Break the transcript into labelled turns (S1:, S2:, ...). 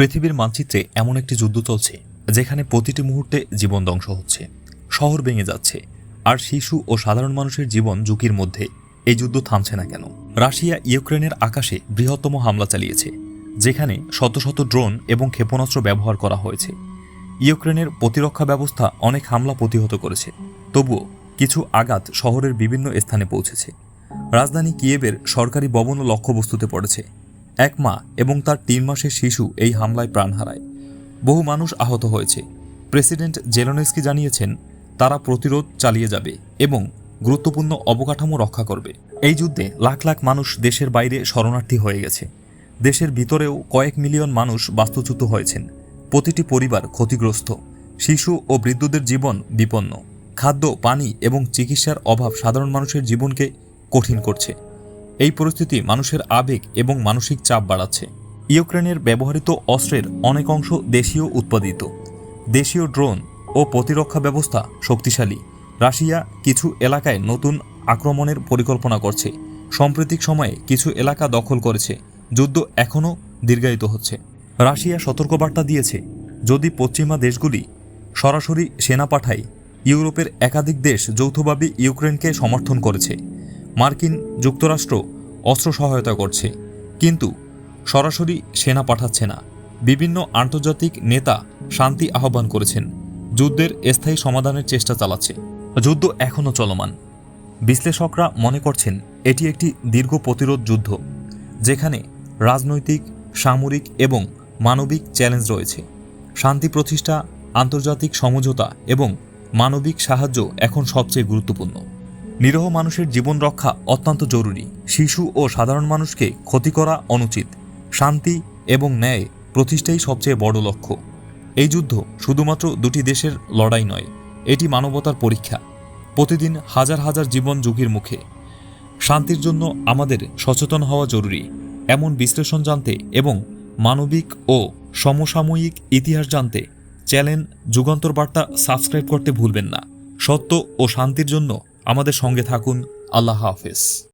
S1: পৃথিবীর মানচিত্রে এমন একটি যুদ্ধ চলছে, যেখানে প্রতিটি মুহূর্তে জীবন ধ্বংস হচ্ছে, শহর ভেঙে যাচ্ছে, আর শিশু ও সাধারণ মানুষের জীবন ঝুঁকির মধ্যে এই যুদ্ধ থামছে না কেন? রাশিয়া ইউক্রেনের আকাশে বৃহত্তম হামলা চালিয়েছে, যেখানে শত শত ড্রোন এবং ক্ষেপণাস্ত্র ব্যবহার করা হয়েছে। ইউক্রেনের প্রতিরক্ষা ব্যবস্থা অনেক হামলা প্রতিহত করেছে, তবুও কিছু আঘাত শহরের বিভিন্ন স্থানে পৌঁছেছে। রাজধানী কিয়েবের সরকারি ভবনও লক্ষ্যবস্তুতে পড়েছে। এক মা এবং তার তিন মাসের শিশু এই হামলায় প্রাণ হারায়। বহু মানুষ আহত হয়েছে। প্রেসিডেন্ট জেলোনেস্কি জানিয়েছেন, তারা প্রতিরোধ চালিয়ে যাবে এবং গুরুত্বপূর্ণ অবকাঠামো রক্ষা করবে। এই যুদ্ধে লাখ লাখ মানুষ দেশের বাইরে শরণার্থী হয়ে গেছে। দেশের ভিতরেও কয়েক মিলিয়ন মানুষ বাস্তুচ্যুত হয়েছেন। প্রতিটি পরিবার ক্ষতিগ্রস্ত। শিশু ও বৃদ্ধদের জীবন বিপন্ন। খাদ্য, পানি এবং চিকিৎসার অভাব সাধারণ মানুষের জীবনকে কঠিন করছে। এই পরিস্থিতি মানুষের আবেগ এবং মানসিক চাপ বাড়াচ্ছে। ইউক্রেনের ব্যবহৃত অস্ত্রের অনেক অংশ দেশীয় উৎপাদিত। দেশীয় ড্রোন ও প্রতিরক্ষা ব্যবস্থা শক্তিশালী। রাশিয়া কিছু এলাকায় নতুন আক্রমণের পরিকল্পনা করছে। সাম্প্রতিক সময়ে কিছু এলাকা দখল করেছে, যুদ্ধ এখনও দীর্ঘায়িত হচ্ছে। রাশিয়া সতর্কবার্তা দিয়েছে, যদি পশ্চিমা দেশগুলি সরাসরি সেনা পাঠায়, ইউরোপের একাধিক দেশ যৌথভাবে ইউক্রেনকে সমর্থন করেছে। মার্কিন যুক্তরাষ্ট্র অস্ত্র সহায়তা করছে। কিন্তু সরাসরি সেনা পাঠাচ্ছে না। বিভিন্ন আন্তর্জাতিক নেতা শান্তি আহ্বান করেছেন। যুদ্ধের স্থায়ী সমাধানের চেষ্টা চালাচ্ছে। যুদ্ধ এখনও চলমান। বিশ্লেষকরা মনে করছেন এটি একটি দীর্ঘ প্রতিরোধ যুদ্ধ, যেখানে রাজনৈতিক, সামরিক এবং মানবিক চ্যালেঞ্জ রয়েছে। শান্তি প্রতিষ্ঠা, আন্তর্জাতিক সমঝোতা এবং মানবিক সাহায্য এখন সবচেয়ে গুরুত্বপূর্ণ। নিরহ মানুষের জীবন রক্ষা অত্যন্ত জরুরি। শিশু ও সাধারণ মানুষকে ক্ষতি করা অনুচিত। শান্তি এবং ন্যায় প্রতিষ্ঠাই সবচেয়ে বড় লক্ষ্য। এই যুদ্ধ শুধুমাত্র দুটি দেশের লড়াই নয়, এটি মানবতার পরীক্ষা। প্রতিদিন হাজার হাজার জীবন ঝুঁকির মুখে। শান্তির জন্য আমাদের সচেতন হওয়া জরুরি। এমন বিশ্লেষণ জানতে এবং মানবিক ও সমসাময়িক ইতিহাস জানতে চ্যানেল যুগান্তর বার্তা সাবস্ক্রাইব করতে ভুলবেন না। সত্য ও শান্তির জন্য আমাদের সঙ্গে থাকুন। আল্লাহ হাফেজ।